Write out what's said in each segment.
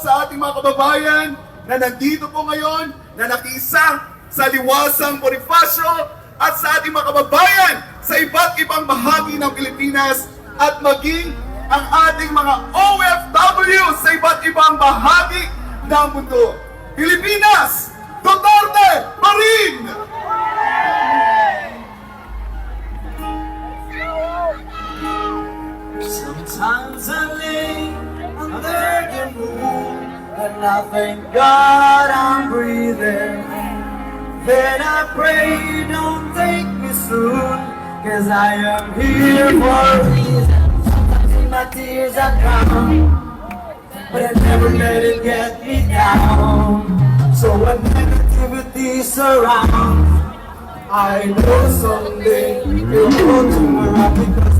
sa ating mga kababayan na nandito po ngayon na nakisa sa liwasang Bonifacio at sa ating mga kababayan sa iba't ibang bahagi ng Pilipinas at maging ang ating mga OFW sa iba't ibang bahagi ng mundo. Pilipinas, Duterte pa! Sometimes I lay moon and I thank God I'm breathing. Then I pray, don't take me soon, cause I am here for a reason. Sometimes my tears I drown, but I never let it get me down. So when negativity surrounds, I know someday you'll go to where because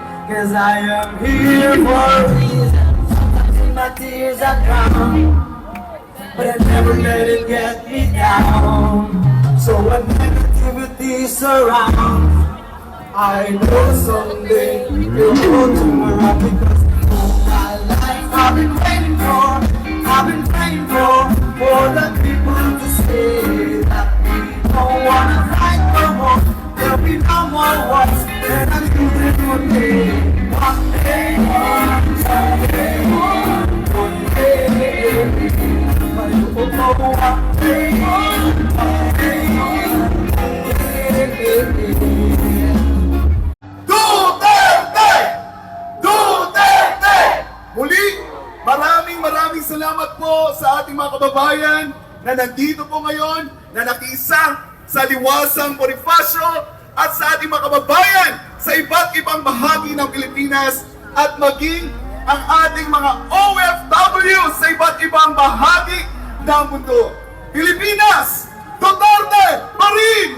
cause I am here for a reason. My tears I drown, but I never let it get me down. So when negativity surrounds, I know someday you'll go to where because all my life I've been waiting for, I've been praying for, for the people to say that we don't wanna fight no more, there'll be no more maraming salamat po sa ating mga kababayan na nandito po ngayon, na nakisa sa liwasang Bonifacio at sa ating mga kababayan sa iba't ibang bahagi ng Pilipinas at maging ang ating mga OFW sa iba't ibang bahagi ng mundo. Pilipinas, Duterte pa rin!